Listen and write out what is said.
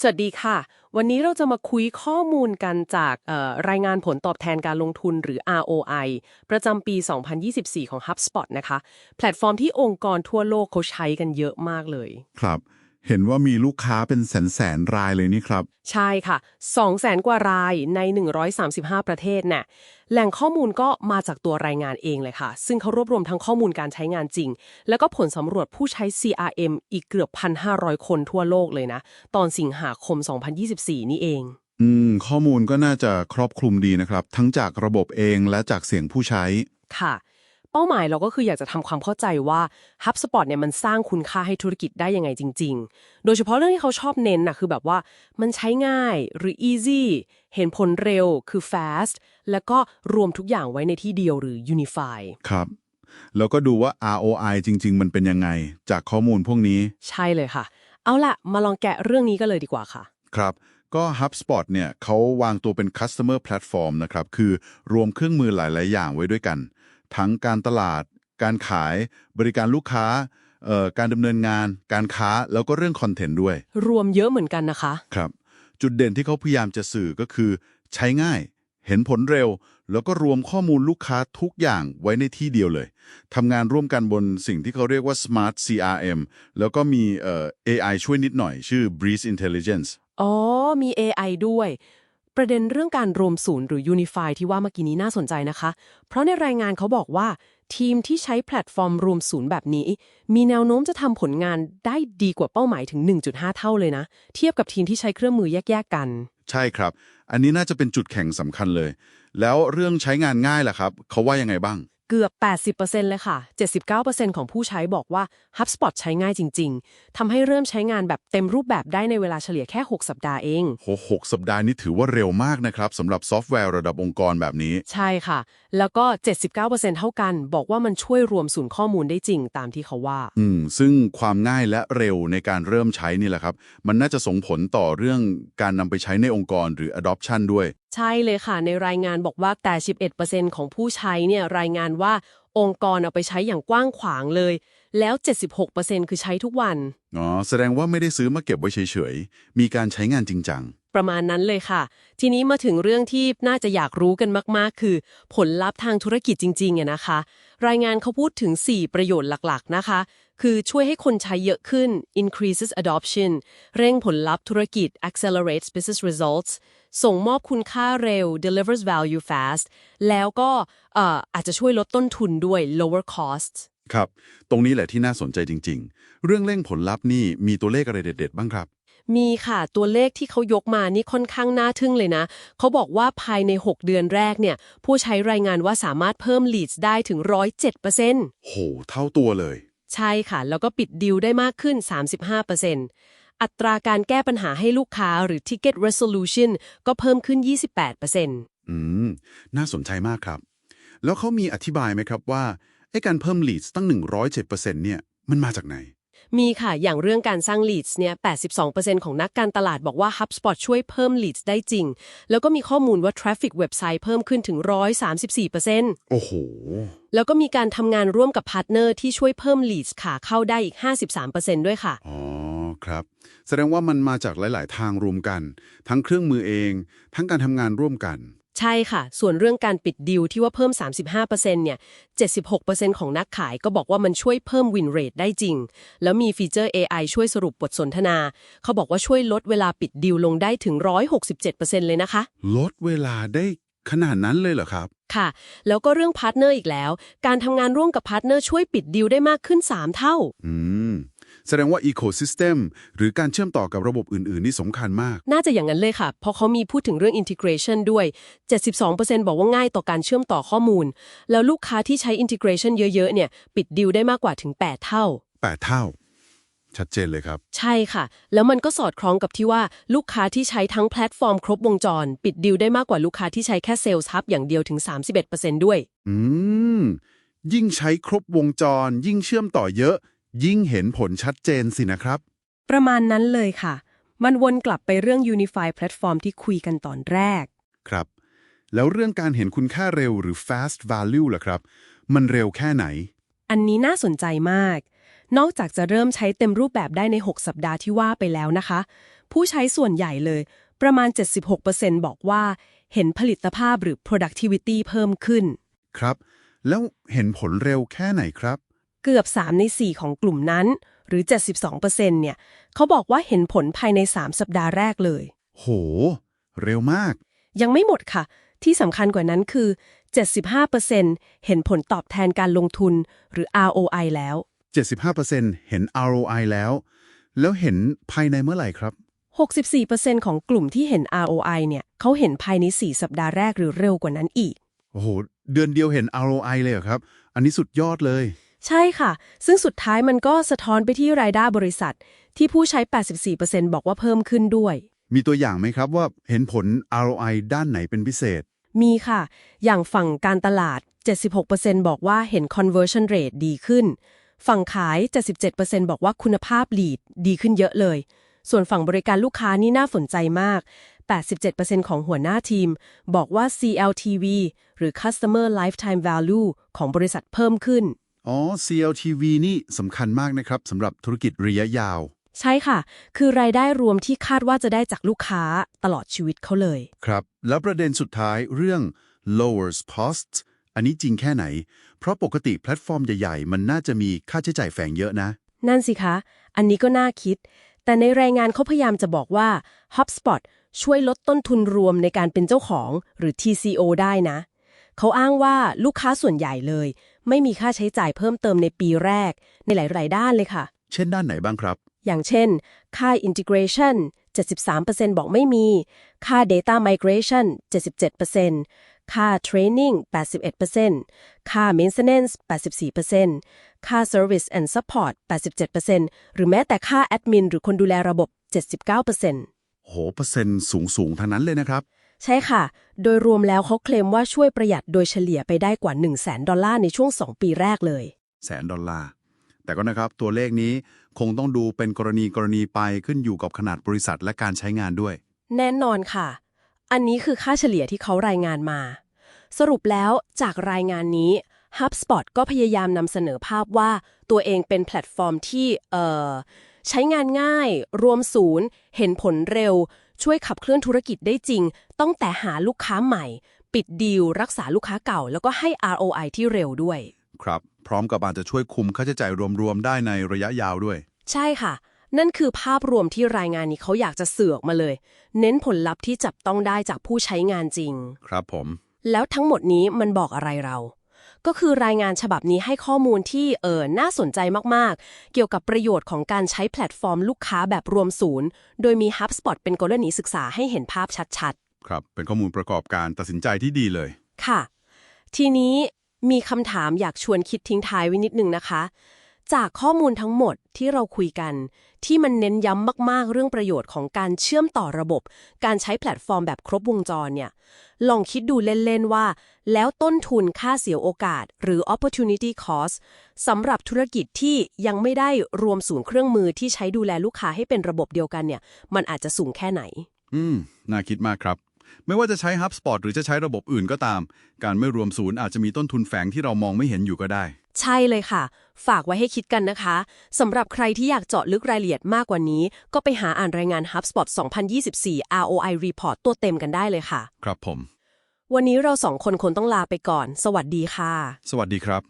สวัสดีค่ะ วันนี้เราจะมาคุยข้อมูลกันจากรายงานผลตอบแทนการลงทุนหรือ ROI ประจำปี 2024 ของ HubSpot นะคะ แพลตฟอร์มที่องค์กรทั่วโลกเขาใช้กันเยอะมากเลย ครับ เห็นว่ามีลูกค้าเป็นแสนแสนๆรายเลยนี่ครับ ใช่ค่ะ2แสนกว่ารายใน 135 ประเทศน่ะแหล่งข้อมูลก็มาจากตัวรายงานเองเลยค่ะ ซึ่งเขารวบรวมทั้งข้อมูลการใช้งานจริง แล้วก็ผลสำรวจผู้ใช้ CRM อีกเกือบ 1,500 คนทั่วโลกเลยนะ ตอนสิงหาคม 2024 นี่เอง อืม ข้อมูลก็น่าจะครอบคลุมดีนะครับ ทั้งจากระบบเองและจากเสียงผู้ใช้ค่ะ เป้าหมายเราก็คืออยากจะทำความเข้าใจว่า HubSpot เนี่ยมันสร้างคุณค่าให้ธุรกิจได้ยังไงจริง ๆ โดยเฉพาะเรื่องที่เขาชอบเน้นนะคือแบบว่ามันใช้ง่ายหรือ easy เห็นผลเร็วคือ fast แล้วก็รวมทุกอย่างไว้ในที่เดียวหรือ unify ครับแล้วก็ดูว่า ROI จริง ๆ มันเป็นยังไง จากข้อมูลพวกนี้ ใช่เลยค่ะ เอาล่ะ มาลองแกะเรื่องนี้กันเลยดีกว่าค่ะ ครับ ก็ HubSpot เนี่ยเขาวางตัวเป็น Customer Platform นะครับ คือรวมเครื่องมือหลาย ๆ อย่างไว้ด้วยกัน ทั้งการตลาด การขาย บริการลูกค้าเอ่อการดำเนินงาน การค้าแล้วก็เรื่องคอนเทนต์ด้วย รวมเยอะเหมือนกันนะคะ ครับ จุดเด่นที่เขาพยายามจะสื่อก็คือ ใช้ง่าย เห็นผลเร็ว แล้วก็รวมข้อมูลลูกค้าทุกอย่างไว้ในที่เดียวเลยทำงานร่วมกันบนสิ่งที่เขาเรียกว่า Smart CRM แล้วก็มีเอ่อ AI ช่วยนิดหน่อยชื่อ Breeze Intelligence อ๋อ มี AI ด้วย ประเด็นเรื่องการรวมศูนย์หรือ Unify ที่ว่าเมื่อกี้นี้น่าสนใจนะคะ เพราะในรายงานเขาบอกว่า ทีมที่ใช้แพลตฟอร์มรวมศูนย์แบบนี้ มีแนวโน้มจะทำผลงานได้ดีกว่าเป้าหมายถึง 1.5 เท่าเลยนะ เทียบกับทีมที่ใช้เครื่องมือแยกๆกัน ใช่ครับ อันนี้น่าจะเป็นจุดแข่งสำคัญเลย แล้วเรื่องใช้งานง่ายล่ะครับ เขาว่ายังไงบ้าง เกือบ 80%เลยค่ะ 79%ของผู้ใช้บอกว่า HubSpot ใช้ง่ายจริง ๆ ทำให้เริ่มใช้งานแบบเต็มรูปแบบได้ในเวลาเฉลี่ยแค่ 6 สัปดาห์เองโหหกสัปดาห์นี้ถือว่าเร็วมากนะครับสำหรับซอฟต์แวร์ระดับองค์กรแบบนี้ ใช่ค่ะ แล้วก็ 79%เท่ากัน บอกว่ามันช่วยรวมศูนย์ข้อมูลได้จริงตามที่เขาว่า อืม ซึ่งความง่ายและเร็วในการเริ่มใช้นี่แหละครับ มันน่าจะส่งผลต่อเรื่องการนำไปใช้ในองค์กรหรือ adoption ด้วย ใช่เลยค่ะ ในรายงานบอกว่าแต่ 11%ของผู้ใช้เนี่ยรายงานว่าองค์กรเอาไปใช้อย่างกว้างขวางเลย แล้ว 76%คือใช้ทุกวัน อ๋อ แสดงว่าไม่ได้ซื้อมาเก็บไว้เฉยๆ มีการใช้งานจริงจัง ประมาณนั้นเลยค่ะ ทีนี้มาถึงเรื่องที่น่าจะอยากรู้กันมาก ๆ คือ ผลลัพธ์ทางธุรกิจจริงๆอะนะคะ รายงานเขาพูดถึง 4 ประโยชน์หลักๆ นะคะ คือช่วยให้คนใช้เยอะขึ้น increases adoption เร่งผลลัพธ์ธุรกิจ accelerates business results ส่งมอบคุณค่าเร็ว delivers value fast แล้วก็เอ่ออาจจะช่วยลดต้นทุนด้วย lower costs ครับ ตรงนี้แหละที่น่าสนใจจริง ๆ เรื่องเร่งผลลัพธ์นี่มีตัวเลขอะไรเด็ด ๆ บ้างครับ มีค่ะตัวเลขที่เขายกมานี่ค่อนข้างน่าทึ่งเลยนะ เขาบอกว่าภายใน 6 เดือนแรกเนี่ย ผู้ใช้รายงานว่าสามารถเพิ่ม leads ได้ถึง 107%โห เท่าตัวเลย ใช่ค่ะ แล้วก็ปิดดีลได้มากขึ้น 35%อัตราการแก้ปัญหาให้ลูกค้าหรือ ticket resolution ก็เพิ่มขึ้น 28%อืม น่าสนใจมากครับ แล้วเขามีอธิบายไหมครับว่าไอ้การเพิ่ม leads ตั้ง 107%เนี่ย มันมาจากไหน มีค่ะ อย่างเรื่องการสร้าง leads เนี่ย 82%ของนักการตลาดบอกว่า HubSpot ช่วยเพิ่ม leads ได้จริง แล้วก็มีข้อมูลว่า traffic เว็บไซต์เพิ่มขึ้นถึง 134%โอ้โห แล้วก็มีการทำงานร่วมกับพาร์ทเนอร์ที่ช่วยเพิ่ม leads ขาเข้าได้อีก 53%ด้วยค่ะ อ๋อ ครับ แสดงว่ามันมาจากหลาย ๆ ทางรวมกัน ทั้งเครื่องมือเอง ทั้งการทำงานร่วมกัน ใช่ค่ะ ส่วนเรื่องการปิดดีลที่ว่าเพิ่ม 35%เนี่ย 76%ของนักขายก็บอกว่ามันช่วยเพิ่ม win rate ได้จริง แล้วมีฟีเจอร์ AI ช่วยสรุปบทสนทนา เขาบอกว่าช่วยลดเวลาปิดดีลลงได้ถึง 167%เลยนะคะ ลดเวลาได้ขนาดนั้นเลยเหรอครับ ค่ะ แล้วก็เรื่องพาร์ทเนอร์อีกแล้ว การทำงานร่วมกับพาร์ทเนอร์ช่วยปิดดีลได้มากขึ้น 3 เท่า อืม แสดงว่า Ecosystem หรือการเชื่อมต่อกับระบบอื่น ๆ นี่สำคัญมาก น่าจะอย่างนั้นเลยค่ะ เพราะเขามีพูดถึงเรื่อง integration ด้วย 72%บอกว่าง่ายต่อการเชื่อมต่อข้อมูล แล้วลูกค้าที่ใช้ integration เยอะ ๆ เนี่ย ปิดดีลได้มากกว่าถึง 8 เท่า 8 เท่า ชัดเจนเลยครับ ใช่ค่ะ แล้วมันก็สอดคล้องกับที่ว่าลูกค้าที่ใช้ทั้งแพลตฟอร์มครบวงจร ปิดดีลได้มากกว่าลูกค้าที่ใช้แค่เซลล์ฮับอย่างเดียวถึง 31%ด้วย อืม ยิ่งใช้ครบวงจร ยิ่งเชื่อมต่อเยอะ ยิ่งเห็นผลชัดเจนสินะครับ ประมาณนั้นเลยค่ะ มันวนกลับไปเรื่อง Unify Platform ที่คุยกันตอนแรก ครับ แล้วเรื่องการเห็นคุณค่าเร็วหรือ fast value ล่ะครับ มันเร็วแค่ไหน อันนี้น่าสนใจมาก นอกจากจะเริ่มใช้เต็มรูปแบบได้ใน 6 สัปดาห์ที่ว่าไปแล้วนะคะ ผู้ใช้ส่วนใหญ่เลย ประมาณ 76%บอกว่า เห็นผลิตภาพหรือ productivity เพิ่มขึ้น ครับ แล้วเห็นผลเร็วแค่ไหนครับ เกือบ 3 ใน 4 ของกลุ่มนั้น หรือ 72%เนี่ยเขาบอกว่าเห็นผลภายใน 3 สัปดาห์แรกเลย โห เร็วมาก ยังไม่หมดค่ะ ที่สำคัญกว่านั้นคือ 75%เห็นผลตอบแทนการลงทุนหรือ ROI แล้ว 75%เห็น ROI แล้ว แล้วเห็นภายในเมื่อไหร่ครับ 64%ของกลุ่มที่เห็น ROI เนี่ยเขาเห็นภายใน 4 สัปดาห์แรกหรือเร็วกว่านั้นอีก โอ้โห เดือนเดียวเห็น ROI เลยเหรอครับ อันนี้สุดยอดเลย ใช่ค่ะ ซึ่งสุดท้ายมันก็สะท้อนไปที่รายได้บริษัท ที่ผู้ใช้ 84%บอกว่าเพิ่มขึ้นด้วย มีตัวอย่างไหมครับว่าเห็นผล ROI ด้านไหนเป็นพิเศษ มีค่ะ อย่างฝั่งการตลาด 76%บอกว่าเห็น conversion rate ดีขึ้น ฝั่งขาย 77%บอกว่าคุณภาพ lead ดีขึ้นเยอะเลย ส่วนฝั่งบริการลูกค้านี่น่าสนใจมาก 87%ของหัวหน้าทีม บอกว่า CLTV หรือ Customer Lifetime Value ของบริษัทเพิ่มขึ้น อ๋อ CLTV นี่สำคัญมากนะครับสำหรับธุรกิจระยะยาว ใช่ค่ะ คือรายได้รวมที่คาดว่าจะได้จากลูกค้าตลอดชีวิตเขาเลย ครับ แล้วประเด็นสุดท้ายเรื่อง lowers costs อันนี้จริงแค่ไหน เพราะปกติแพลตฟอร์มใหญ่ๆ มันน่าจะมีค่าใช้จ่ายแฝงเยอะนะ นั่นสิคะ อันนี้ก็น่าคิด แต่ในรายงานเขาพยายามจะบอกว่า HubSpot ช่วยลดต้นทุนรวมในการเป็นเจ้าของ หรือ TCO ได้นะ เขาอ้างว่าลูกค้าส่วนใหญ่เลย ไม่มีค่าใช้จ่ายเพิ่มเติมในปีแรก ในหลาย ๆ ด้านเลยค่ะ เช่นด้านไหนบ้างครับ อย่างเช่น ค่า integration 73%บอกไม่มี ค่า data migration 77%ค่า training 81%ค่า maintenance 84%ค่า service and support 87%หรือแม้แต่ค่า admin หรือคนดูแลระบบ 79%โหเปอร์เซ็นต์สูงสูงๆทั้งนั้นเลยนะครับ ใช่ค่ะ โดยรวมแล้วเขาเคลมว่าช่วยประหยัดโดยเฉลี่ยไปได้กว่า 1 0 0 0 0แดอลลาร์ในช่วง 2 ปีแรกเลยแสนดอลลาร์ แต่ก็นะครับตัวเลขนี้คงต้องดูเป็นกรณีกรณีไปขึ้นอยู่กับขนาดบริษัทและการใช้งานด้วย แน่นอนค่ะ อันนี้คือค่าเฉลี่ยที่เขารายงานมา สรุปแล้วจากรายงานนี้ HubSpot ก็พยายามนำเสนอภาพว่าตัวเองเป็นแพลตฟอร์มที่เอ่อใช้งานง่าย รวมศูนย์ เห็นผลเร็ว ช่วยขับเคลื่อนธุรกิจได้จริง ต้องแต่หาลูกค้าใหม่ ปิดดีลรักษาลูกค้าเก่า แล้วก็ให้ ROI ที่เร็วด้วย ครับ พร้อมกับอาจจะช่วยคุมค่าใช้จ่ายรวมๆได้ในระยะยาวด้วย ใช่ค่ะ นั่นคือภาพรวมที่รายงานนี้เขาอยากจะเสือกมาเลย เน้นผลลัพธ์ที่จับต้องได้จากผู้ใช้งานจริง ครับผม แล้วทั้งหมดนี้มันบอกอะไรเรา ก็คือรายงานฉบับนี้ให้ข้อมูลที่เออน่าสนใจมากๆ เกี่ยวกับประโยชน์ของการใช้แพลตฟอร์มลูกค้าแบบรวมศูนย์ โดยมี HubSpot เป็นกรณีศึกษาให้เห็นภาพชัดครับ เป็นข้อมูลประกอบการตัดสินใจที่ดีเลยๆค่ะ ทีนี้มีคำถามอยากชวนคิดทิ้งท้ายไว้นิดนึงนะคะ จากข้อมูลทั้งหมดที่เราคุยกัน ที่มันเน้นย้ำมากๆ เรื่องประโยชน์ของการเชื่อมต่อระบบ การใช้แพลตฟอร์มแบบครบวงจรเนี่ย ลองคิดดูเล่น ๆ ว่า แล้วต้นทุนค่าเสียโอกาส หรือ opportunity cost สำหรับธุรกิจที่ยังไม่ได้รวมศูนย์เครื่องมือที่ใช้ดูแลลูกค้าให้เป็นระบบเดียวกันเนี่ย มันอาจจะสูงแค่ไหน อืม น่าคิดมากครับ ไม่ว่าจะใช้ HubSpot หรือจะใช้ระบบอื่นก็ตาม การไม่รวมศูนย์อาจจะมีต้นทุนแฝงที่เรามองไม่เห็นอยู่ก็ได้ ใช่เลยค่ะ ฝากไว้ให้คิดกันนะคะสำหรับใครที่อยากเจาะลึกรายละเอียดมากกว่านี้ ก็ไปหาอ่านรายงาน HubSpot 2024 ROI Report ตัวเต็มกันได้เลยค่ะ ครับผม วันนี้เราสองคนคงต้องลาไปก่อน สวัสดีค่ะ สวัสดีครับ